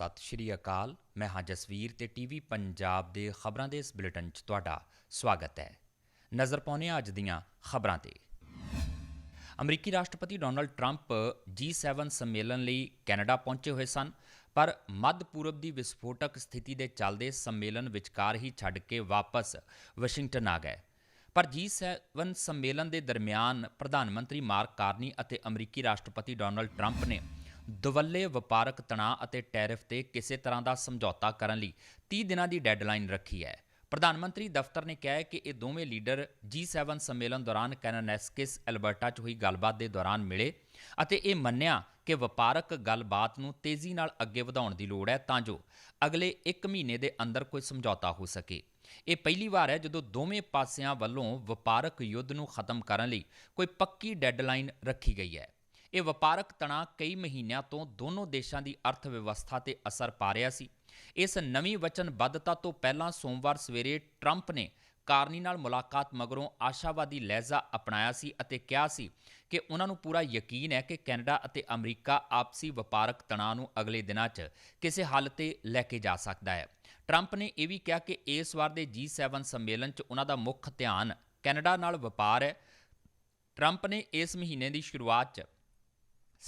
ਸਤਿ ਸ਼੍ਰੀ ਅਕਾਲ। ਮੈਂ ਹਾਂ ਜਸਵੀਰ ਤੇ ਟੀਵੀ ਪੰਜਾਬ ਦੇ ਖਬਰਾਂ ਦੇ ਇਸ ਬੁਲੇਟਿਨ 'ਚ ਤੁਹਾਡਾ ਸਵਾਗਤ ਹੈ। ਨਜ਼ਰ ਪਾਉਂਦੇ ਹਾਂ ਅੱਜ ਦੀਆਂ ਖਬਰਾਂ ਤੇ। ਅਮਰੀਕੀ ਰਾਸ਼ਟਰਪਤੀ ਡੋਨਲਡ ਟਰੰਪ G7 ਸੰਮੇਲਨ ਲਈ ਕੈਨੇਡਾ ਪਹੁੰਚੇ ਹੋਏ ਸਨ, ਪਰ ਮੱਧ ਪੂਰਬ ਦੀ ਵਿਸਫੋਟਕ ਸਥਿਤੀ ਦੇ ਚੱਲਦੇ ਸੰਮੇਲਨ ਵਿਚਕਾਰ ਹੀ ਛੱਡ ਕੇ ਵਾਪਸ ਵਾਸ਼ਿੰਗਟਨ ਆ ਗਏ। ਪਰ G7 ਸੰਮੇਲਨ ਦੇ ਦਰਮਿਆਨ ਪ੍ਰਧਾਨ ਮੰਤਰੀ ਮਾਰਕ ਕਾਰਨੀ ਅਤੇ ਅਮਰੀਕੀ ਰਾਸ਼ਟਰਪਤੀ ਡੋਨਲਡ ਟਰੰਪ ਨੇ ਦੁਵੱਲੇ ਵਪਾਰਕ ਤਣਾਅ ਅਤੇ ਟੈਰਿਫ ਤੇ ਕਿਸੇ ਤਰ੍ਹਾਂ ਦਾ ਸਮਝੌਤਾ ਕਰਨ ਲਈ 30 ਦਿਨਾਂ ਦੀ ਡੈਡਲਾਈਨ ਰੱਖੀ ਹੈ। ਪ੍ਰਧਾਨ ਮੰਤਰੀ ਦਫ਼ਤਰ ਨੇ ਕਿਹਾ ਹੈ ਕਿ ਇਹ ਦੋਵੇਂ ਲੀਡਰ G7 ਸੰਮੇਲਨ ਦੌਰਾਨ ਕੈਨਾਨੈਸਕਿਸ ਐਲਬਰਟਾ 'ਚ ਹੋਈ ਗੱਲਬਾਤ ਦੇ ਦੌਰਾਨ ਮਿਲੇ ਅਤੇ ਇਹ ਮੰਨਿਆ ਕਿ ਵਪਾਰਕ ਗੱਲਬਾਤ ਨੂੰ ਤੇਜ਼ੀ ਨਾਲ ਅੱਗੇ ਵਧਾਉਣ ਦੀ ਲੋੜ ਹੈ ਤਾਂ ਜੋ ਅਗਲੇ 1 ਮਹੀਨੇ ਦੇ ਅੰਦਰ ਕੋਈ ਸਮਝੌਤਾ ਹੋ ਸਕੇ। ਇਹ ਪਹਿਲੀ ਵਾਰ ਹੈ ਜਦੋਂ ਦੋਵੇਂ ਪਾਸਿਆਂ ਵੱਲੋਂ ਵਪਾਰਕ ਯੁੱਧ ਨੂੰ ਖਤਮ ਕਰਨ ਲਈ ਕੋਈ ਪੱਕੀ ਡੈਡਲਾਈਨ ਰੱਖੀ ਗਈ ਹੈ। ਇਹ ਵਪਾਰਕ ਤਣਾਅ ਕਈ ਮਹੀਨਿਆਂ ਤੋਂ ਦੋਨੋਂ ਦੇਸ਼ਾਂ ਦੀ ਅਰਥ ਵਿਵਸਥਾ ਤੇ ਅਸਰ ਪਾ ਰਿਹਾ ਸੀ। ਇਸ ਨਵੀਂ ਵਚਨਬੱਧਤਾ ਤੋਂ ਪਹਿਲਾਂ ਸੋਮਵਾਰ ਸਵੇਰੇ ਟਰੰਪ ਨੇ ਕਾਰਨੀ ਨਾਲ ਮੁਲਾਕਾਤ ਮਗਰੋਂ ਆਸ਼ਾਵਾਦੀ ਲਹਿਜ਼ਾ ਅਪਣਾਇਆ ਸੀ ਅਤੇ ਕਿਹਾ ਸੀ ਕਿ ਉਹਨਾਂ ਨੂੰ ਪੂਰਾ ਯਕੀਨ ਹੈ ਕਿ ਕੈਨੇਡਾ ਅਤੇ ਅਮਰੀਕਾ ਆਪਸੀ ਵਪਾਰਕ ਤਣਾਅ ਨੂੰ ਅਗਲੇ ਦਿਨਾਂ 'ਚ ਕਿਸੇ ਹੱਲ ਤੇ ਲੈ ਕੇ ਜਾ ਸਕਦਾ ਹੈ। ਟਰੰਪ ਨੇ ਇਹ ਵੀ ਕਿਹਾ ਕਿ ਇਸ ਵਾਰ ਦੇ G7 ਸੰਮੇਲਨ 'ਚ ਉਹਨਾਂ ਦਾ ਮੁੱਖ ਧਿਆਨ ਕੈਨੇਡਾ ਨਾਲ ਵਪਾਰ ਹੈ। ਟਰੰਪ ਨੇ ਇਸ ਮਹੀਨੇ ਦੀ ਸ਼ੁਰੂਆਤ 'ਚ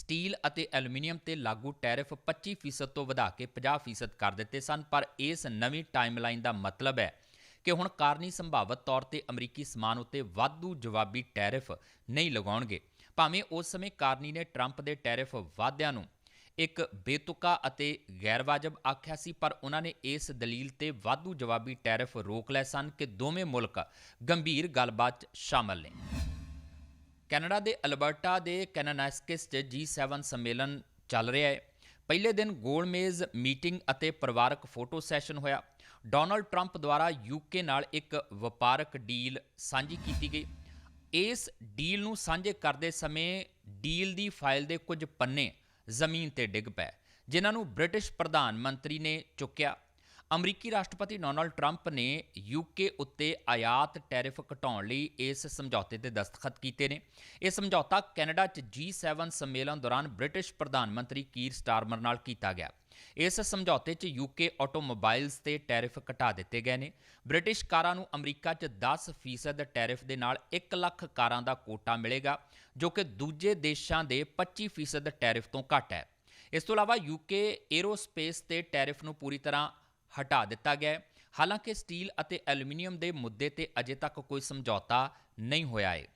ਸਟੀਲ ਅਤੇ ਐਲੂਮੀਨੀਅਮ ਤੇ ਲਾਗੂ ਟੈਰਿਫ 25% ਤੋਂ ਵਧਾ ਕੇ 50% ਕਰ ਦਿੱਤੇ ਸਨ, ਪਰ ਇਸ ਨਵੀਂ ਟਾਈਮਲਾਈਨ ਦਾ ਮਤਲਬ ਹੈ ਕਿ ਹੁਣ ਕਾਰਨੀ ਸੰਭਾਵਤ ਤੌਰ ਤੇ ਅਮਰੀਕੀ ਸਮਾਨ ਉੱਤੇ ਵਾਧੂ ਜਵਾਬੀ ਟੈਰਿਫ ਨਹੀਂ ਲਗਾਉਣਗੇ। ਭਾਵੇਂ ਉਸ ਸਮੇਂ ਕਾਰਨੀ ਨੇ ਟਰੰਪ ਦੇ ਟੈਰਿਫ ਵਾਧਿਆਂ ਨੂੰ ਇੱਕ ਬੇਤੁਕਾ ਅਤੇ ਗੈਰਵਾਜਬ ਆਖਿਆ ਸੀ, ਪਰ ਉਹਨਾਂ ਨੇ ਇਸ ਦਲੀਲ ਤੇ ਵਾਧੂ ਜਵਾਬੀ ਟੈਰਿਫ ਰੋਕ ਲਏ ਸਨ ਕਿ ਦੋਵੇਂ ਮੁਲਕ ਗੰਭੀਰ ਗੱਲਬਾਤ 'ਚ ਸ਼ਾਮਲ ਨੇ। ਕੈਨੇਡਾ ਦੇ ਅਲਬਰਟਾ ਦੇ ਕੈਨਾਨਾਸਕਿਸ 'ਚ G7 ਸੰਮੇਲਨ ਚੱਲ ਰਿਹਾ ਹੈ। ਪਹਿਲੇ ਦਿਨ ਗੋਲਮੇਜ਼ ਮੀਟਿੰਗ ਅਤੇ ਪਰਿਵਾਰਕ ਫੋਟੋ ਸੈਸ਼ਨ ਹੋਇਆ। ਡੋਨਲਡ ਟਰੰਪ ਦੁਆਰਾ ਯੂਕੇ ਨਾਲ ਇੱਕ ਵਪਾਰਕ ਡੀਲ ਸਾਂਝੀ ਕੀਤੀ ਗਈ। ਇਸ ਡੀਲ ਨੂੰ ਸਾਂਝੇ ਕਰਦੇ ਸਮੇਂ ਡੀਲ ਦੀ ਫਾਈਲ ਦੇ ਕੁਝ ਪੰਨੇ ਜ਼ਮੀਨ ਤੇ ਡਿੱਗ ਪਏ, ਜਿਨ੍ਹਾਂ ਨੂੰ ਬ੍ਰਿਟਿਸ਼ ਪ੍ਰਧਾਨ ਮੰਤਰੀ ਨੇ ਚੁੱਕਿਆ। ਅਮਰੀਕੀ ਰਾਸ਼ਟਰਪਤੀ ਡੋਨਾਲਡ ਟਰੰਪ ਨੇ ਯੂਕੇ ਉੱਤੇ ਆਯਾਤ ਟੈਰਿਫ ਘਟਾਉਣ ਲਈ ਇਸ ਸਮਝੌਤੇ ਤੇ ਦਸਤਖਤ ਕੀਤੇ ਨੇ। ਇਹ ਸਮਝੌਤਾ ਕੈਨੇਡਾ 'ਚ G7 ਸੰਮੇਲਨ ਦੌਰਾਨ ਬ੍ਰਿਟਿਸ਼ ਪ੍ਰਧਾਨ ਮੰਤਰੀ ਕੀਰ ਸਟਾਰਮਰ ਨਾਲ ਕੀਤਾ ਗਿਆ। ਇਸ ਸਮਝੌਤੇ 'ਚ ਯੂਕੇ ਆਟੋਮੋਬਾਈਲਸ ਤੇ ਟੈਰਿਫ ਘਟਾ ਦਿੱਤੇ ਗਏ ਨੇ। ਬ੍ਰਿਟਿਸ਼ ਕਾਰਾਂ ਨੂੰ ਅਮਰੀਕਾ 'ਚ 10% ਟੈਰਿਫ ਦੇ ਨਾਲ 1 ਲੱਖ ਕਾਰਾਂ ਦਾ ਕੋਟਾ ਮਿਲੇਗਾ, ਜੋ ਕਿ ਦੂਜੇ ਦੇਸ਼ਾਂ ਦੇ 25% ਟੈਰਿਫ ਤੋਂ ਘੱਟ ਹੈ। ਇਸ ਤੋਂ ਇਲਾਵਾ ਯੂਕੇ ਏਰੋਸਪੇਸ ਤੇ ਟੈਰਿਫ ਨੂੰ ਪੂਰੀ ਤਰ੍ਹਾਂ ਹਟਾ ਦਿੱਤਾ ਗਿਆ ਹੈ। ਹਾਲਾਂਕਿ ਸਟੀਲ ਅਤੇ ਐਲੂਮੀਨੀਅਮ ਦੇ ਮੁੱਦੇ ਤੇ ਅਜੇ ਤੱਕ ਕੋਈ ਸਮਝੌਤਾ ਨਹੀਂ ਹੋਇਆ ਹੈ।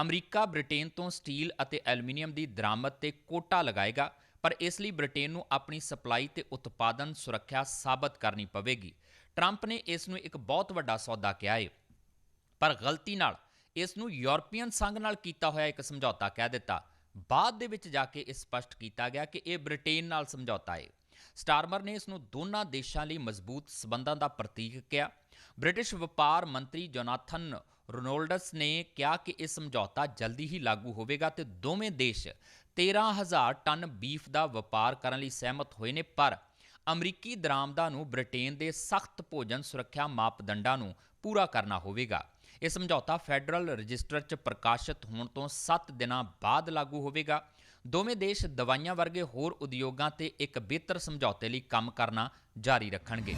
ਅਮਰੀਕਾ ਬ੍ਰਿਟੇਨ ਤੋਂ ਸਟੀਲ ਅਤੇ ਐਲੂਮੀਨੀਅਮ ਦੀ ਦਰਾਮਦ ਤੇ ਕੋਟਾ ਲਗਾਏਗਾ, ਪਰ ਇਸ ਲਈ ਬ੍ਰਿਟੇਨ ਨੂੰ ਆਪਣੀ ਸਪਲਾਈ ਤੇ ਉਤਪਾਦਨ ਸੁਰੱਖਿਆ ਸਾਬਤ ਕਰਨੀ ਪਵੇਗੀ। ਟਰੰਪ ਨੇ ਇਸ ਨੂੰ ਇੱਕ ਬਹੁਤ ਵੱਡਾ ਸੌਦਾ ਕਿਹਾ ਹੈ। ਪਰ ਗਲਤੀ ਨਾਲ ਇਸ ਨੂੰ ਯੂਰਪੀਅਨ ਸੰਘ ਨਾਲ ਕੀਤਾ ਹੋਇਆ ਇੱਕ ਸਮਝੌਤਾ ਕਹਿ ਦਿੱਤਾ। ਬਾਅਦ ਦੇ ਵਿੱਚ ਜਾ ਕੇ ਇਹ ਸਪਸ਼ਟ ਕੀਤਾ ਗਿਆ ਕਿ ਇਹ ਬ੍ਰਿਟੇਨ ਨਾਲ ਸਮਝੌਤਾ ਹੈ। ਸਟਾਰਮਰ ਨੇ ਇਸ ਨੂੰ ਦੋਨਾਂ ਦੇਸ਼ਾਂ ਲਈ ਮਜ਼ਬੂਤ ਸਬੰਧਾਂ ਦਾ ਪ੍ਰਤੀਕ ਕਿਹਾ। ਬ੍ਰਿਟਿਸ਼ ਵਪਾਰ ਮੰਤਰੀ ਜੋਨਾਥਨ ਰੋਨੋਲਡਸ ਨੇ ਕਿਹਾ ਕਿ ਇਹ ਸਮਝੌਤਾ ਜਲਦੀ ਹੀ ਲਾਗੂ ਹੋਵੇਗਾ ਤੇ ਦੋਵੇਂ ਦੇਸ਼ 13000 ਟਨ ਬੀਫ ਦਾ ਵਪਾਰ ਕਰਨ ਲਈ ਸਹਿਮਤ ਹੋਏ ਨੇ, ਪਰ ਅਮਰੀਕੀ ਦਰਾਮਦਾਂ ਨੂੰ ਬ੍ਰਿਟੇਨ ਦੇ ਸਖਤ ਭੋਜਨ ਸੁਰੱਖਿਆ ਮਾਪਦੰਡਾਂ ਨੂੰ ਪੂਰਾ ਕਰਨਾ ਹੋਵੇਗਾ। ਇਹ ਸਮਝੌਤਾ ਫੈਡਰਲ ਰਜਿਸਟਰ 'ਚ ਪ੍ਰਕਾਸ਼ਿਤ ਹੋਣ ਤੋਂ 7 ਦਿਨਾਂ ਬਾਅਦ ਲਾਗੂ ਹੋਵੇਗਾ। ਦੋਵੇਂ ਦੇਸ਼ ਦਵਾਈਆਂ ਵਰਗੇ ਹੋਰ ਉਦਯੋਗਾਂ ਤੇ ਇੱਕ ਬਿਹਤਰ ਸਮਝੌਤੇ ਲਈ ਕੰਮ ਕਰਨਾ ਜਾਰੀ ਰੱਖਣਗੇ।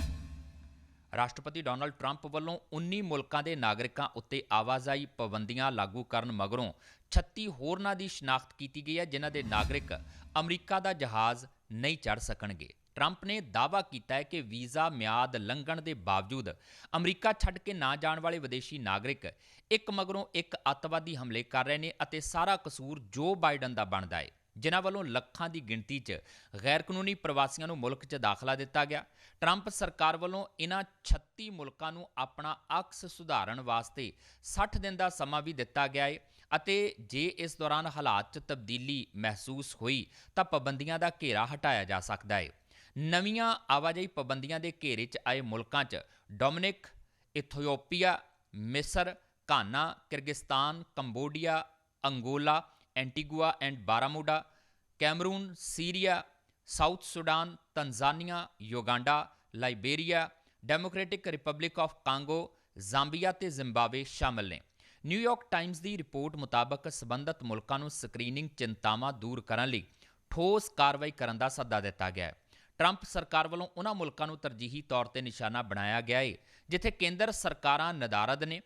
ਰਾਸ਼ਟਰਪਤੀ ਡੋਨਲਡ ਟਰੰਪ ਵੱਲੋਂ 19 ਮੁਲਕਾਂ ਦੇ ਨਾਗਰਿਕਾਂ ਉੱਤੇ ਆਵਾਜਾਈ ਪਾਬੰਦੀਆਂ ਲਾਗੂ ਕਰਨ ਮਗਰੋਂ 36 ਹੋਰਨਾਂ ਦੀ ਸ਼ਨਾਖਤ ਕੀਤੀ ਗਈ ਹੈ, ਜਿਨ੍ਹਾਂ ਦੇ ਨਾਗਰਿਕ ਅਮਰੀਕਾ ਦਾ ਜਹਾਜ਼ ਨਹੀਂ ਚੜ੍ਹ ਸਕਣਗੇ। ਟਰੰਪ ਨੇ ਦਾਅਵਾ ਕੀਤਾ ਹੈ ਕਿ ਵੀਜ਼ਾ ਮਿਆਦ ਲੰਘਣ ਦੇ ਬਾਵਜੂਦ ਅਮਰੀਕਾ ਛੱਡ ਕੇ ਨਾ ਜਾਣ ਵਾਲੇ ਵਿਦੇਸ਼ੀ ਨਾਗਰਿਕ ਇੱਕ ਮਗਰੋਂ ਇੱਕ ਅੱਤਵਾਦੀ ਹਮਲੇ ਕਰ ਰਹੇ ਨੇ ਅਤੇ ਸਾਰਾ ਕਸੂਰ ਜੋ ਬਾਈਡਨ ਦਾ ਬਣਦਾ ਹੈ। ਜਿਨ੍ਹਾਂ ਵੱਲੋਂ ਲੱਖਾਂ ਦੀ ਗਿਣਤੀ 'ਚ ਗੈਰ ਕਾਨੂੰਨੀ ਪ੍ਰਵਾਸੀਆਂ ਨੂੰ ਮੁਲਕ 'ਚ ਦਾਖਲਾ ਦਿੱਤਾ ਗਿਆ। ਟਰੰਪ ਸਰਕਾਰ ਵੱਲੋਂ ਇਹਨਾਂ 36 ਮੁਲਕਾਂ ਨੂੰ ਆਪਣਾ ਅਕਸ ਸੁਧਾਰਨ ਵਾਸਤੇ 60 ਦਿਨ ਦਾ ਸਮਾਂ ਵੀ ਦਿੱਤਾ ਗਿਆ ਹੈ ਅਤੇ ਜੇ ਇਸ ਦੌਰਾਨ ਹਾਲਾਤ 'ਚ ਤਬਦੀਲੀ ਮਹਿਸੂਸ ਹੋਈ ਤਾਂ ਪਾਬੰਦੀਆਂ ਦਾ ਘੇਰਾ ਹਟਾਇਆ ਜਾ ਸਕਦਾ ਹੈ ਨਵੀਆਂ ਆਵਾਜਾਈ ਪਾਬੰਦੀਆਂ ਦੇ ਘੇਰੇ 'ਚ ਆਏ ਮੁਲਕਾਂ 'ਚ ਡੋਮਿਨਿਕ ਇਥੀਓਪੀਆ ਮਿਸਰ, Ghana, Kyrgyzstan, Cambodia, Angola, Antigua and Barbuda, Cameroon, Syria, South Sudan, Tanzania, Uganda Liberia Democratic Republic of Congo, Zambia ਤੇ ਜ਼ਿੰਬਾਬਵੇ ਸ਼ਾਮਲ ਨੇ। ਨਿਊਯਾਰਕ ਟਾਈਮਜ਼ ਦੀ ਰਿਪੋਰਟ ਮੁਤਾਬਕ ਸਬੰਧਤ ਮੁਲਕਾਂ ਨੂੰ ਸਕਰੀਨਿੰਗ ਚਿੰਤਾਵਾਂ ਦੂਰ ਕਰਨ ਲਈ ਠੋਸ ਕਾਰਵਾਈ ਕਰਨ ਦਾ ਸੱਦਾ ਦਿੱਤਾ ਗਿਆ ਹੈ। ਟਰੰਪ ਸਰਕਾਰ ਵੱਲੋਂ ਉਹਨਾਂ ਮੁਲਕਾਂ ਨੂੰ ਤਰਜੀਹੀ ਤੌਰ ਤੇ ਨਿਸ਼ਾਨਾ ਬਣਾਇਆ ਗਿਆ ਹੈ ਜਿੱਥੇ ਕੇਂਦਰ ਸਰਕਾਰਾਂ ਨਦਾਰਦ ਨੇ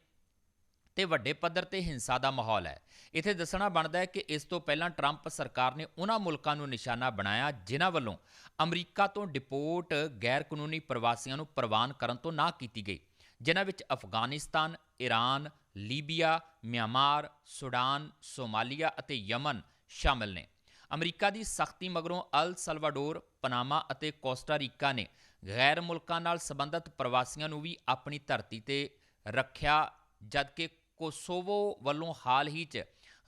ਤੇ ਵੱਡੇ ਪੱਧਰ ਤੇ ਹਿੰਸਾ ਦਾ ਮਾਹੌਲ ਹੈ। ਇੱਥੇ ਦੱਸਣਾ ਬਣਦਾ ਹੈ ਕਿ ਇਸ ਤੋਂ ਪਹਿਲਾਂ ਟਰੰਪ ਸਰਕਾਰ ਨੇ ਉਹਨਾਂ ਮੁਲਕਾਂ ਨੂੰ ਨਿਸ਼ਾਨਾ ਬਣਾਇਆ, ਜਿਨ੍ਹਾਂ ਵੱਲੋਂ ਅਮਰੀਕਾ ਤੋਂ ਡਿਪੋਰਟ ਗੈਰ ਕਾਨੂੰਨੀ ਪ੍ਰਵਾਸੀਆਂ ਨੂੰ ਪ੍ਰਵਾਨ ਕਰਨ ਤੋਂ ਨਾ ਕੀਤੀ ਗਈ, ਜਿਨ੍ਹਾਂ ਵਿੱਚ Afghanistan Iran Libya, Myanmar, Sudan, Somalia ਅਤੇ ਯਮਨ ਸ਼ਾਮਲ ਨੇ। ਅਮਰੀਕਾ ਦੀ ਸਖਤੀ ਮਗਰੋਂ ਅਲ ਸਲਵਾਡੋਰ, ਪਨਾਮਾ ਅਤੇ ਕੋਸਟਾ ਰੀਕਾ ਨੇ ਗੈਰ ਮੁਲਕਾਂ ਨਾਲ ਸੰਬੰਧਿਤ ਪ੍ਰਵਾਸੀਆਂ ਨੂੰ ਵੀ ਆਪਣੀ ਧਰਤੀ ਤੇ ਰੱਖਿਆ, ਜਦਕਿ ਕੋਸੋਵੋ ਵੱਲੋਂ ਹਾਲ ਹੀ 'ਚ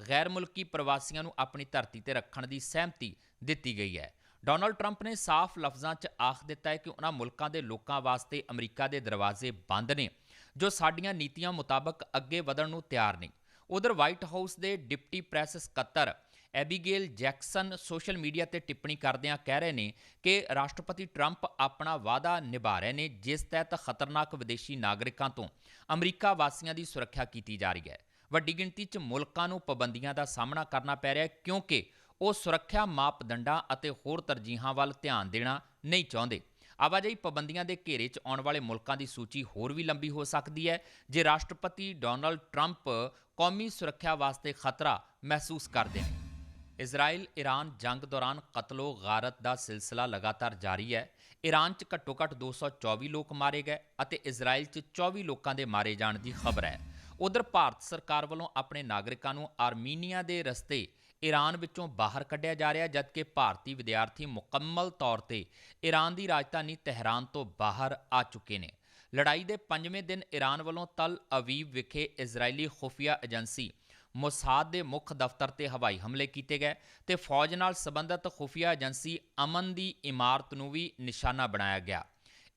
ਗੈਰ ਮੁਲਕੀ ਪ੍ਰਵਾਸੀਆਂ ਨੂੰ ਆਪਣੀ ਧਰਤੀ ਤੇ ਰੱਖਣ ਦੀ ਸਹਿਮਤੀ ਦਿੱਤੀ ਗਈ ਹੈ। ਡੋਨਲਡ ਟਰੰਪ ਨੇ ਸਾਫ਼ ਲਫ਼ਜ਼ਾਂ 'ਚ ਆਖ ਦਿੱਤਾ ਹੈ ਕਿ ਉਹਨਾਂ ਮੁਲਕਾਂ ਦੇ ਲੋਕਾਂ ਵਾਸਤੇ ਅਮਰੀਕਾ ਦੇ ਦਰਵਾਜ਼ੇ ਬੰਦ ਨੇ, ਜੋ ਸਾਡੀਆਂ ਨੀਤੀਆਂ ਮੁਤਾਬਕ ਅੱਗੇ ਵਧਣ ਨੂੰ ਤਿਆਰ ਨਹੀਂ ਉਧਰ ਵਾਈਟ ਹਾਊਸ ਦੇ ਡਿਪਟੀ ਪ੍ਰੈਸ ਸਕੱਤਰ ਐਬੀਗੇਲ ਜੈਕਸਨ ਸੋਸ਼ਲ ਮੀਡੀਆ ਤੇ ਟਿੱਪਣੀ ਕਰਦਿਆਂ ਕਹਿ ਰਹੇ ਨੇ ਕਿ ਰਾਸ਼ਟਰਪਤੀ ਟਰੰਪ ਆਪਣਾ ਵਾਅਦਾ ਨਿਭਾ ਰਹੇ ਨੇ, ਜਿਸ ਤਹਿਤ ਖਤਰਨਾਕ ਵਿਦੇਸ਼ੀ ਨਾਗਰਿਕਾਂ ਤੋਂ ਅਮਰੀਕਾ ਵਾਸੀਆਂ ਦੀ ਸੁਰੱਖਿਆ ਕੀਤੀ ਜਾ ਰਹੀ ਹੈ। ਵੱਡੀ ਗਿਣਤੀ 'ਚ ਮੁਲਕਾਂ ਨੂੰ ਪਾਬੰਦੀਆਂ ਦਾ ਸਾਹਮਣਾ ਕਰਨਾ ਪੈ ਰਿਹਾ ਹੈ, ਕਿਉਂਕਿ ਉਹ ਸੁਰੱਖਿਆ ਮਾਪਦੰਡਾਂ ਅਤੇ ਹੋਰ ਤਰਜੀਹਾਂ ਵੱਲ ਧਿਆਨ ਦੇਣਾ ਨਹੀਂ ਚਾਹੁੰਦੇ। ਆਵਾਜਾਈ ਪਾਬੰਦੀਆਂ ਦੇ ਘੇਰੇ 'ਚ ਆਉਣ ਵਾਲੇ ਮੁਲਕਾਂ ਦੀ ਸੂਚੀ ਹੋਰ ਵੀ ਲੰਬੀ ਹੋ ਸਕਦੀ ਹੈ, ਜੇ ਰਾਸ਼ਟਰਪਤੀ ਡੋਨਲਡ ਟਰੰਪ ਕੌਮੀ ਸੁਰੱਖਿਆ ਵਾਸਤੇ ਖਤਰਾ ਮਹਿਸੂਸ ਕਰਦੇ ਹਨ ਇਜ਼ਰਾਈਲ ਈਰਾਨ ਜੰਗ ਦੌਰਾਨ ਕਤਲੋ ਗਾਰਤ ਦਾ ਸਿਲਸਿਲਾ ਲਗਾਤਾਰ ਜਾਰੀ ਹੈ। ਈਰਾਨ 'ਚ ਘੱਟੋ-ਘੱਟ 224 ਲੋਕ ਮਾਰੇ ਗਏ ਅਤੇ ਇਜ਼ਰਾਈਲ 'ਚ 24 ਲੋਕਾਂ ਦੇ ਮਾਰੇ ਜਾਣ ਦੀ ਖਬਰ ਹੈ। ਉਧਰ ਭਾਰਤ ਸਰਕਾਰ ਵੱਲੋਂ ਆਪਣੇ ਨਾਗਰਿਕਾਂ ਨੂੰ ਆਰਮੀਨੀਆ ਦੇ ਰਸਤੇ ਈਰਾਨ ਵਿੱਚੋਂ ਬਾਹਰ ਕੱਢਿਆ ਜਾ ਰਿਹਾ, ਜਦਕਿ ਭਾਰਤੀ ਵਿਦਿਆਰਥੀ ਮੁਕੰਮਲ ਤੌਰ ਤੇ ਈਰਾਨ ਦੀ ਰਾਜਧਾਨੀ ਤਹਿਰਾਨ ਤੋਂ ਬਾਹਰ ਆ ਚੁੱਕੇ ਨੇ। ਲੜਾਈ ਦੇ ਪੰਜਵੇਂ ਦਿਨ ਈਰਾਨ ਵੱਲੋਂ ਤਲ ਅਵੀਵ ਵਿਖੇ ਇਜ਼ਰਾਈਲੀ ਖੁਫੀਆ ਏਜੰਸੀ ਮੋਸਾਦ ਦੇ ਮੁੱਖ ਦਫ਼ਤਰ ਤੇ ਹਵਾਈ ਹਮਲੇ ਕੀਤੇ ਗਏ ਤੇ ਫੌਜ ਨਾਲ ਸੰਬੰਧਿਤ ਖੁਫੀਆ ਏਜੰਸੀ ਅਮਨ ਦੀ ਇਮਾਰਤ ਨੂੰ ਵੀ ਨਿਸ਼ਾਨਾ ਬਣਾਇਆ ਗਿਆ।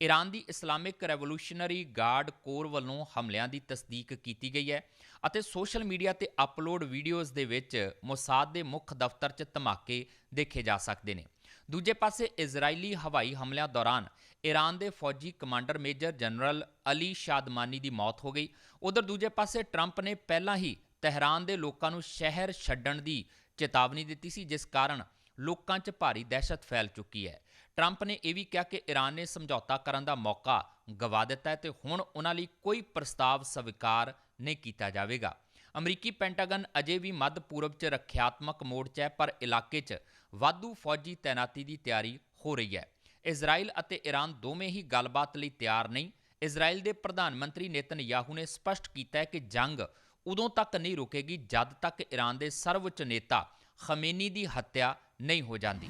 ਈਰਾਨ ਦੀ ਇਸਲਾਮਿਕ ਰੈਵੋਲੂਸ਼ਨਰੀ ਗਾਰਡ ਕੋਰ ਵੱਲੋਂ ਹਮਲਿਆਂ ਦੀ ਤਸਦੀਕ ਕੀਤੀ ਗਈ ਹੈ ਅਤੇ ਸੋਸ਼ਲ ਮੀਡੀਆ ਤੇ ਅਪਲੋਡ ਵੀਡੀਓਜ਼ ਦੇ ਵਿੱਚ ਮੋਸਾਦ ਦੇ ਮੁੱਖ ਦਫ਼ਤਰ 'ਚ ਧਮਾਕੇ ਦੇਖੇ ਜਾ ਸਕਦੇ ਨੇ। ਦੂਜੇ ਪਾਸੇ ਇਜ਼ਰਾਈਲੀ ਹਵਾਈ ਹਮਲਿਆਂ ਦੌਰਾਨ ਈਰਾਨ ਦੇ ਫੌਜੀ commander major general Ali Shadmani ਦੀ ਮੌਤ ਹੋ ਗਈ। ਉਧਰ ਦੂਜੇ ਪਾਸੇ ਟਰੰਪ ਨੇ ਪਹਿਲਾਂ ਹੀ ਤਹਿਰਾਨ ਦੇ ਲੋਕਾਂ ਨੂੰ ਸ਼ਹਿਰ ਛੱਡਣ ਦੀ ਚੇਤਾਵਨੀ ਦਿੱਤੀ ਸੀ, ਜਿਸ ਕਾਰਨ ਲੋਕਾਂ 'ਚ ਭਾਰੀ ਦਹਿਸ਼ਤ ਫੈਲ ਚੁੱਕੀ ਹੈ। ਟਰੰਪ ਨੇ ਇਹ ਵੀ ਕਿਹਾ ਕਿ ਈਰਾਨ ਨੇ ਸਮਝੌਤਾ ਕਰਨ ਦਾ ਮੌਕਾ ਗਵਾ ਦਿੱਤਾ ਹੈ ਤੇ ਹੁਣ ਉਹਨਾਂ ਲਈ ਕੋਈ ਪ੍ਰਸਤਾਵ ਸਵੀਕਾਰ ਨਹੀਂ ਕੀਤਾ ਜਾਵੇਗਾ। ਅਮਰੀਕੀ ਪੈਂਟਾਗਨ ਅਜੇ ਵੀ ਮੱਧ ਪੂਰਬ 'ਚ ਰੱਖਿਆਤਮਕ ਮੋੜ 'ਚ ਹੈ, ਪਰ ਇਲਾਕੇ 'ਚ ਵਾਧੂ ਫੌਜੀ ਤੈਨਾਤੀ ਦੀ ਤਿਆਰੀ ਹੋ ਰਹੀ ਹੈ। ਇਜ਼ਰਾਈਲ ਅਤੇ ਈਰਾਨ ਦੋਵੇਂ ਹੀ ਗੱਲਬਾਤ ਲਈ ਤਿਆਰ ਨਹੀਂ। ਇਜ਼ਰਾਈਲ ਦੇ ਪ੍ਰਧਾਨ ਮੰਤਰੀ ਨੇਤਨ ਯਾਹੂ ਨੇ ਸਪਸ਼ਟ ਕੀਤਾ ਹੈ ਕਿ ਜੰਗ ਉਦੋਂ ਤੱਕ ਨਹੀਂ ਰੁਕੇਗੀ ਜਦ ਤੱਕ ਈਰਾਨ ਦੇ ਸਰਵਉੱਚ ਨੇਤਾ ਖਮੇਨੀ ਦੀ ਹੱਤਿਆ ਨਹੀਂ ਹੋ ਜਾਂਦੀ।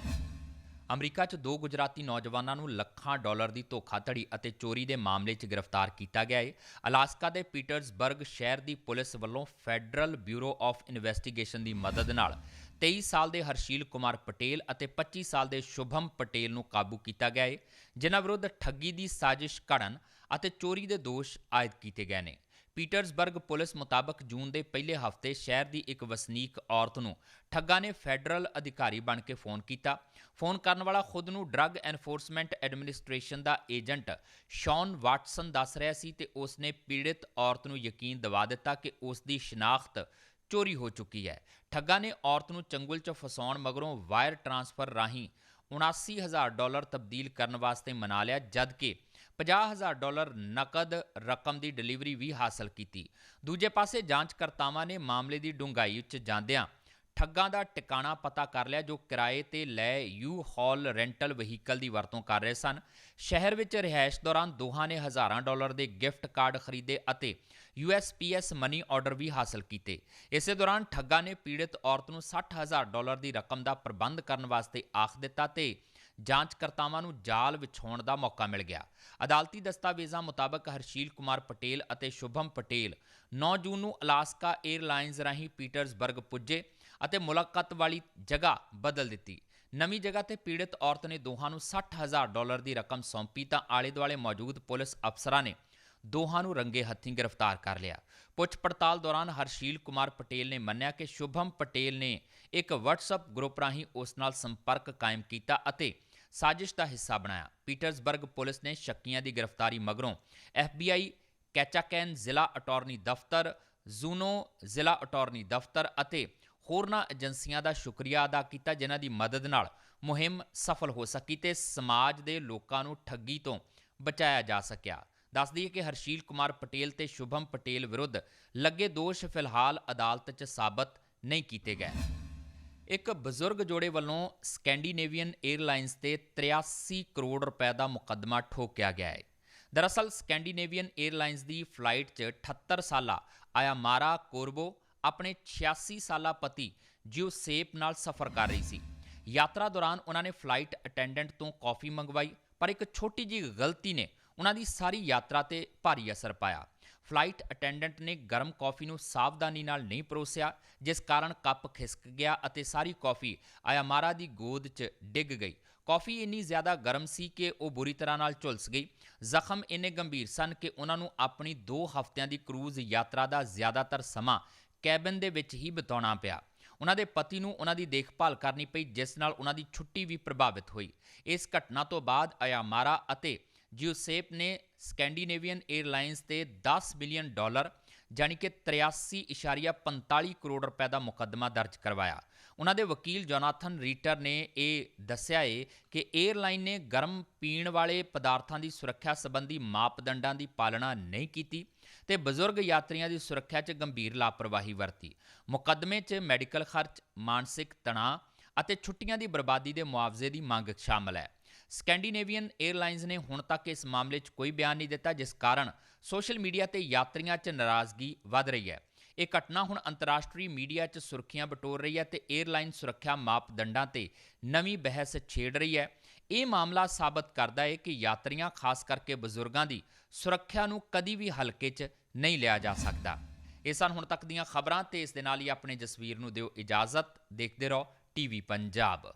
ਅਮਰੀਕਾ 'ਚ ਦੋ ਗੁਜਰਾਤੀ ਨੌਜਵਾਨਾਂ ਨੂੰ ਲੱਖਾਂ ਡਾਲਰ ਦੀ ਧੋਖਾਧੜੀ ਅਤੇ ਚੋਰੀ ਦੇ ਮਾਮਲੇ 'ਚ ਗ੍ਰਿਫਤਾਰ ਕੀਤਾ ਗਿਆ ਹੈ ਅਲਾਸਕਾ ਦੇ ਪੀਟਰਸਬਰਗ ਸ਼ਹਿਰ ਦੀ ਪੁਲਿਸ ਵੱਲੋਂ ਫੈਡਰਲ ਬਿਊਰੋ ਆਫ ਇਨਵੈਸਟੀਗੇਸ਼ਨ ਦੀ ਮਦਦ ਨਾਲ 23 ਸਾਲ ਦੇ ਹਰਸ਼ੀਲ ਕੁਮਾਰ ਪਟੇਲ ਅਤੇ 25 ਸਾਲ ਦੇ ਸ਼ੁਭਮ ਪਟੇਲ ਨੂੰ ਕਾਬੂ ਕੀਤਾ ਗਿਆ ਹੈ ਜਿਨ੍ਹਾਂ ਵਿਰੁੱਧ ਠੱਗੀ ਦੀ ਸਾਜ਼ਿਸ਼ ਘੜਨ ਅਤੇ ਚੋਰੀ ਦੇ ਦੋਸ਼ ਆਇਦ ਕੀਤੇ ਗਏ ਨੇ। ਪੀਟਰਸਬਰਗ ਪੁਲਿਸ ਮੁਤਾਬਕ ਜੂਨ ਦੇ ਪਹਿਲੇ ਹਫ਼ਤੇ ਸ਼ਹਿਰ ਦੀ ਇੱਕ ਵਸਨੀਕ ਔਰਤ ਨੂੰ ਠੱਗਾ ਨੇ ਫੈਡਰਲ ਅਧਿਕਾਰੀ ਬਣ ਕੇ ਫੋਨ ਕੀਤਾ। ਫੋਨ ਕਰਨ ਵਾਲਾ ਖੁਦ ਨੂੰ ਡਰੱਗ ਐਨਫੋਰਸਮੈਂਟ ਐਡਮਿਨਿਸਟ੍ਰੇਸ਼ਨ ਦਾ ਏਜੰਟ ਸ਼ੌਨ ਵਾਟਸਨ ਦੱਸ ਰਿਹਾ ਸੀ ਤੇ ਉਸ ਨੇ ਪੀੜਿਤ ਔਰਤ ਨੂੰ ਯਕੀਨ ਦਿਵਾ ਦਿੱਤਾ ਕਿ ਉਸ ਦੀ ਸ਼ਨਾਖਤ ਚੋਰੀ ਹੋ ਚੁੱਕੀ ਹੈ। ਠੱਗਾ ਨੇ ਔਰਤ ਨੂੰ ਚੰਗੁਲ 'ਚ ਫਸਾਉਣ ਮਗਰੋਂ ਵਾਇਰ ਟ੍ਰਾਂਸਫਰ ਰਾਹੀਂ 79000 ਡਾਲਰ ਤਬਦੀਲ ਕਰਨ ਵਾਸਤੇ ਮਨਾ ਲਿਆ, ਜਦਕਿ 50000 ਡਾਲਰ ਨਕਦ ਰਕਮ ਦੀ ਡਿਲੀਵਰੀ ਵੀ ਹਾਸਲ ਕੀਤੀ। ਦੂਜੇ ਪਾਸੇ ਜਾਂਚਕਰਤਾਵਾਂ ਨੇ ਮਾਮਲੇ ਦੀ ਡੂੰਘਾਈ ਉੱਚ ਜਾਂਦਿਆਂ ਠੱਗਾਂ ਦਾ ਟਿਕਾਣਾ ਪਤਾ ਕਰ ਲਿਆ, ਜੋ ਕਿਰਾਏ ਤੇ ਲੈ ਯੂ ਹਾਲ ਰੈਂਟਲ ਵਹੀਕਲ ਦੀ ਵਰਤੋਂ ਕਰ ਰਹੇ ਸਨ। ਸ਼ਹਿਰ ਵਿੱਚ ਰਿਹਾਇਸ਼ ਦੌਰਾਨ ਦੋਹਾਂ ਨੇ ਹਜ਼ਾਰਾਂ ਡਾਲਰ ਦੇ ਗਿਫਟ ਕਾਰਡ ਖਰੀਦੇ ਅਤੇ USPS ਮਨੀ ਆਰਡਰ ਵੀ ਹਾਸਲ ਕੀਤੇ। ਇਸੇ ਦੌਰਾਨ ਠੱਗਾਂ ਨੇ ਪੀੜਤ ਔਰਤ ਨੂੰ 60000 ਡਾਲਰ ਦੀ ਰਕਮ ਦਾ ਪ੍ਰਬੰਧ ਕਰਨ ਵਾਸਤੇ ਆਖ ਦਿੱਤਾ ਤੇ ਜਾਂਚਕਰਤਾਵਾਂ ਨੂੰ ਜਾਲ ਵਿਛਾਉਣ ਦਾ ਮੌਕਾ ਮਿਲ ਗਿਆ। ਅਦਾਲਤੀ ਦਸਤਾਵੇਜ਼ਾਂ ਮੁਤਾਬਕ ਹਰਸ਼ੀਲ ਕੁਮਾਰ ਪਟੇਲ ਅਤੇ ਸ਼ੁਭਮ ਪਟੇਲ 9 ਜੂਨ ਨੂੰ ਅਲਾਸਕਾ 에ਅਰਲਾਈਨਜ਼ ਰਾਹੀਂ ਪੀਟਰਸਬਰਗ ਪੁੱਜੇ ਅਤੇ ਮੁਲਾਕਾਤ ਵਾਲੀ ਜਗ੍ਹਾ ਬਦਲ ਦਿੱਤੀ। ਨਵੀਂ ਜਗ੍ਹਾ ਤੇ ਪੀੜਤ ਔਰਤ ਨੇ ਦੋਹਾਂ ਨੂੰ 60000 ਡਾਲਰ ਦੀ ਰਕਮ ਸੌਂਪੀ ਤਾਂ ਆਲੇ ਦੁਆਲੇ ਮੌਜੂਦ ਪੁਲਿਸ ਅਫਸਰਾਂ ਨੇ ਦੋਹਾਂ ਨੂੰ ਰੰਗੇ ਹੱਥੀਂ ਗ੍ਰਿਫਤਾਰ ਕਰ ਲਿਆ। ਪੁੱਛ ਪੜਤਾਲ ਦੌਰਾਨ ਹਰਸ਼ੀਲ ਕੁਮਾਰ ਪਟੇਲ ਨੇ ਮੰਨਿਆ ਕਿ ਸ਼ੁਭਮ ਪਟੇਲ ਨੇ ਇੱਕ WhatsApp ਗਰੁੱਪ ਰਾਹੀਂ ਉਸ ਨਾਲ ਸੰਪਰਕ ਕਾਇਮ ਕੀਤਾ ਅਤੇ ਸਾਜ਼ਿਸ਼ ਦਾ ਹਿੱਸਾ ਬਣਾਇਆ। ਪੀਟਰਸਬਰਗ ਪੁਲਿਸ ਨੇ ਸ਼ੱਕੀਆਂ ਦੀ ਗ੍ਰਿਫਤਾਰੀ ਮਗਰੋਂ FBI ਕੈਚਾਕੈਨ ਜ਼ਿਲ੍ਹਾ ਅਟਾਰਨੀ ਦਫ਼ਤਰ, ਜ਼ੂਨੋ ਜ਼ਿਲ੍ਹਾ ਅਟਾਰਨੀ ਦਫ਼ਤਰ ਅਤੇ ਹੋਰਨਾਂ ਏਜੰਸੀਆਂ ਦਾ ਸ਼ੁਕਰੀਆ ਅਦਾ ਕੀਤਾ, ਜਿਨ੍ਹਾਂ ਦੀ ਮਦਦ ਨਾਲ ਮੁਹਿੰਮ ਸਫਲ ਹੋ ਸਕੀ ਤੇ ਸਮਾਜ ਦੇ ਲੋਕਾਂ ਨੂੰ ਠੱਗੀ ਤੋਂ ਬਚਾਇਆ ਜਾ ਸਕਿਆ। ਦੱਸ ਦਈਏ ਕਿ ਹਰਸ਼ੀਲ ਕੁਮਾਰ ਪਟੇਲ ਤੇ ਸ਼ੁਭਮ ਪਟੇਲ ਵਿਰੁੱਧ ਲੱਗੇ ਦੋਸ਼ ਫਿਲਹਾਲ ਅਦਾਲਤ 'ਚ ਸਾਬਤ ਨਹੀਂ ਕੀਤੇ ਗਏ। ਇੱਕ ਬਜ਼ੁਰਗ ਜੋੜੇ ਵੱਲੋਂ ਸਕੈਂਡੀਨੇਵੀਅਨ 에ਅਰਲਾਈਨਸ ਤੇ 83 ਕਰੋੜ ਰੁਪਏ ਦਾ ਮੁਕੱਦਮਾ ਠੋਕਿਆ ਗਿਆ ਹੈ। ਦਰਅਸਲ, ਸਕੈਂਡੀਨੇਵੀਅਨ 에ਅਰਲਾਈਨਸ ਦੀ ਫਲਾਈਟ 'ਚ 78 ਸਾਲਾ ਆਯਾਮਾਰਾ ਕੋਰਬੋ, ਆਪਣੇ 86 ਸਾਲਾ ਪਤੀ ਜਿਉਸੇਪ ਨਾਲ ਸਫ਼ਰ ਕਰ ਰਹੀ ਸੀ। ਯਾਤਰਾ ਦੌਰਾਨ ਉਹਨਾਂ ਨੇ ਫਲਾਈਟ ਅਟੈਂਡੈਂਟ ਤੋਂ ਕੌਫੀ ਮੰਗਵਾਈ, ਪਰ ਇੱਕ ਛੋਟੀ ਜਿਹੀ ਗਲਤੀ ਨੇ ਉਹਨਾਂ ਦੀ ਸਾਰੀ ਯਾਤਰਾ ਤੇ ਭਾਰੀ ਅਸਰ ਪਾਇਆ। ਫਲਾਈਟ ਅਟੈਂਡੈਂਟ ਨੇ ਗਰਮ ਕੌਫੀ ਨੂੰ ਸਾਵਧਾਨੀ ਨਾਲ ਨਹੀਂ ਪਰੋਸਿਆ, ਜਿਸ ਕਾਰਨ ਕੱਪ ਖਿਸਕ ਗਿਆ ਅਤੇ ਸਾਰੀ ਕੌਫੀ ਆਯਾਮਾਰਾ ਦੀ ਗੋਦ 'ਚ ਡਿੱਗ ਗਈ। ਕੌਫੀ ਇੰਨੀ ਜ਼ਿਆਦਾ ਗਰਮ ਸੀ ਕਿ ਉਹ ਬੁਰੀ ਤਰ੍ਹਾਂ ਨਾਲ ਝੁਲਸ ਗਈ। ਜ਼ਖਮ ਇੰਨੇ ਗੰਭੀਰ ਸਨ ਕਿ ਉਹਨਾਂ ਨੂੰ ਆਪਣੀ 2 ਹਫ਼ਤਿਆਂ ਦੀ ਕਰੂਜ਼ ਯਾਤਰਾ ਦਾ ਜ਼ਿਆਦਾਤਰ ਸਮਾਂ ਕੈਬਨ ਦੇ ਵਿੱਚ ਹੀ ਬਿਤਾਉਣਾ ਪਿਆ। ਉਹਨਾਂ ਦੇ ਪਤੀ ਨੂੰ ਉਹਨਾਂ ਦੀ ਦੇਖਭਾਲ ਕਰਨੀ ਪਈ, ਜਿਸ ਨਾਲ ਉਹਨਾਂ ਦੀ ਛੁੱਟੀ ਵੀ ਪ੍ਰਭਾਵਿਤ ਹੋਈ। ਇਸ ਘਟਨਾ ਤੋਂ ਬਾਅਦ ਆਯਾਮਾਰਾ ਅਤੇ ਜਿਊਸੇਪ ਨੇ ਸਕੈਂਡੀਨੇਵੀਅਨ 에ਅਰਲਾਈਨਸ ਤੇ 10 ਬਿਲੀਅਨ ਡਾਲਰ ਜਾਨੀ ਕਿ 83.45 ਕਰੋੜ ਰੁਪਏ ਦਾ ਮੁਕੱਦਮਾ ਦਰਜ ਕਰਵਾਇਆ। ਉਹਨਾਂ ਦੇ ਵਕੀਲ ਜੋਨਾਥਨ ਰੀਟਰ ਨੇ ਇਹ ਦੱਸਿਆ ਏ ਕਿ 에ਅਰਲਾਈਨ ਨੇ ਗਰਮ ਪੀਣ ਵਾਲੇ ਪਦਾਰਥਾਂ ਦੀ ਸੁਰੱਖਿਆ ਸੰਬੰਧੀ ਮਾਪਦੰਡਾਂ ਦੀ ਪਾਲਣਾ ਨਹੀਂ ਕੀਤੀ ਤੇ ਬਜ਼ੁਰਗ ਯਾਤਰੀਆਂ ਦੀ ਸੁਰੱਖਿਆ 'ਚ ਗੰਭੀਰ ਲਾਪਰਵਾਹੀ ਵਰਤੀ। ਮੁਕੱਦਮੇ 'ਚ ਮੈਡੀਕਲ ਖਰਚ, ਮਾਨਸਿਕ ਤਣਾਅ ਅਤੇ ਛੁੱਟੀਆਂ ਦੀ ਬਰਬਾਦੀ ਦੇ ਮੁਆਵਜ਼ੇ ਦੀ ਮੰਗ ਸ਼ਾਮਲ ਹੈ। ਸਕੈਂਡੀਨੇਵੀਅਨ 에ਅਰਲਾਈਨਸ ਨੇ ਹੁਣ ਤੱਕ ਇਸ ਮਾਮਲੇ 'ਚ ਕੋਈ ਬਿਆਨ ਨਹੀਂ ਦਿੱਤਾ, ਜਿਸ ਕਾਰਨ ਸੋਸ਼ਲ ਮੀਡੀਆ ਤੇ ਯਾਤਰੀਆਂ 'ਚ ਨਾਰਾਜ਼ਗੀ ਵੱਧ ਰਹੀ ਹੈ। ਇਹ ਘਟਨਾ ਹੁਣ ਅੰਤਰਰਾਸ਼ਟਰੀ ਮੀਡੀਆ 'ਚ ਸੁਰਖੀਆਂ ਬਟੋਰ ਰਹੀ ਹੈ ਤੇ 에ਅਰਲਾਈਨ ਸੁਰੱਖਿਆ ਮਾਪਦੰਡਾਂ ਤੇ ਨਵੀਂ ਬਹਿਸ ਛੇੜ ਰਹੀ ਹੈ। ਇਹ ਮਾਮਲਾ ਸਾਬਤ ਕਰਦਾ ਹੈ ਕਿ ਯਾਤਰੀਆਂ, ਖਾਸ ਕਰਕੇ ਬਜ਼ੁਰਗਾਂ ਦੀ ਸੁਰੱਖਿਆ ਨੂੰ ਕਦੀ ਵੀ ਹਲਕੇ 'ਚ ਨਹੀਂ ਲਿਆ ਜਾ ਸਕਦਾ। ਇਹ ਸਨ ਹੁਣ ਤੱਕ ਦੀਆਂ ਖਬਰਾਂ ਤੇ ਇਸ ਦੇ ਨਾਲ ਹੀ ਆਪਣੇ ਜਸਵੀਰ ਨੂੰ ਦਿਓ ਇਜਾਜ਼ਤ। ਦੇਖਦੇ ਰਹੋ ਟੀਵੀ ਪੰਜਾਬ।